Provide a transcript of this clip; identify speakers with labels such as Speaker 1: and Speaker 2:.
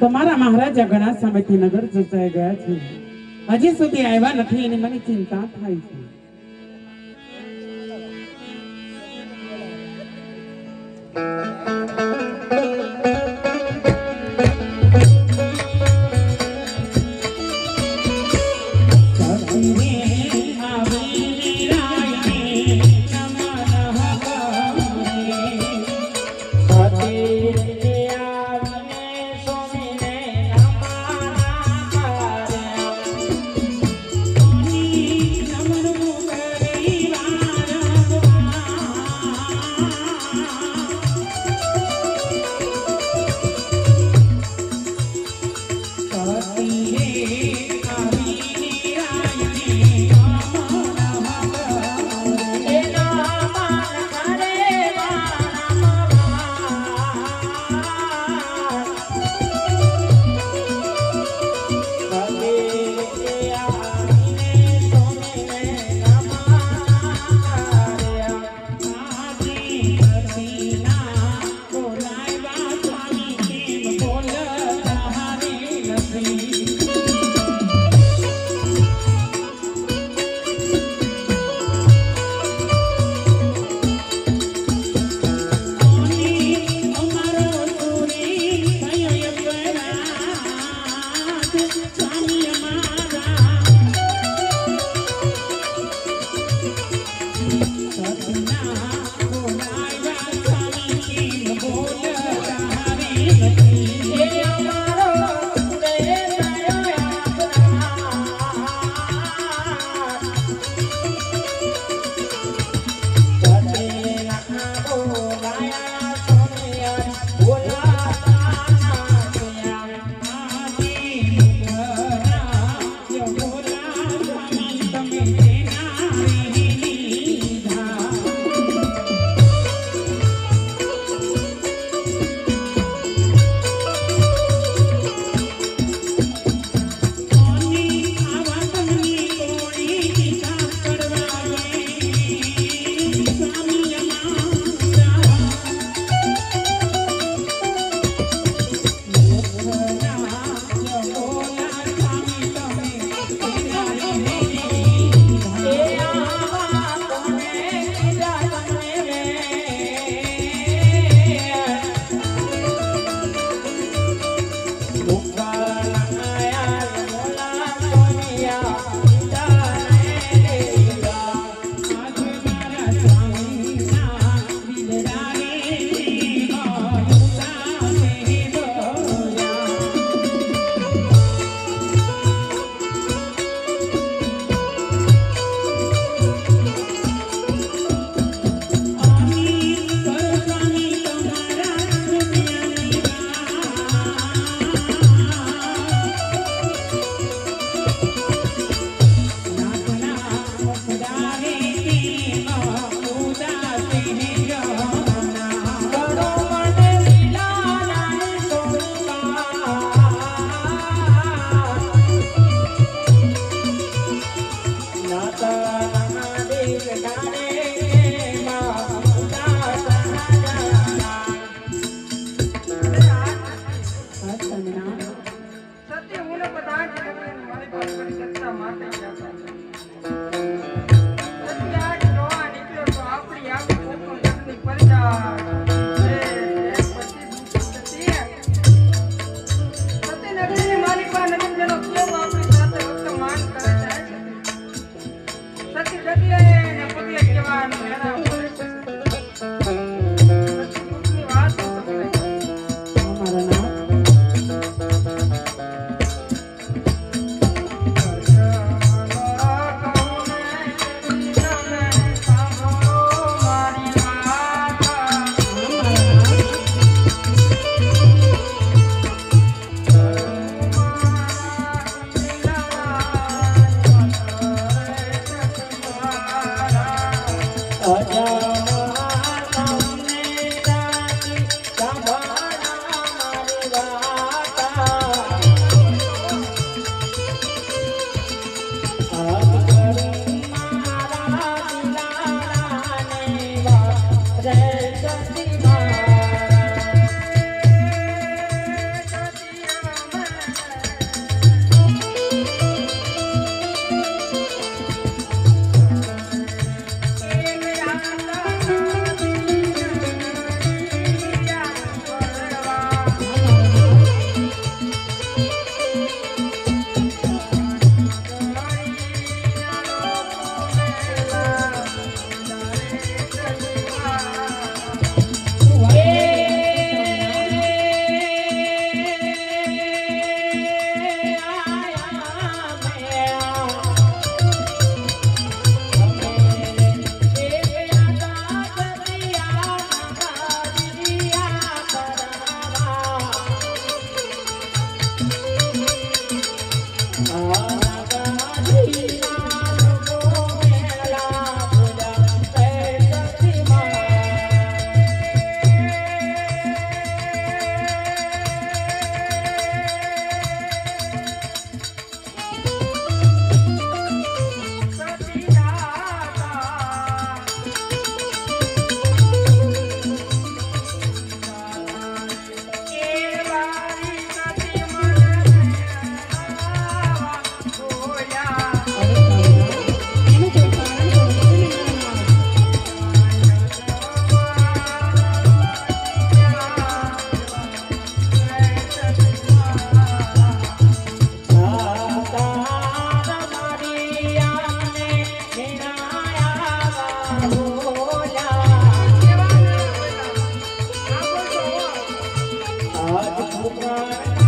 Speaker 1: તમારા મહારાજા ઘણા સમયથી નગર જસાઈ ગયા છે. હજી સુધી આવ્યા નથી એની મને ચિંતા થાય છે. જગતે ને પગે કહેવાનું Oh, no. રાજપુતાન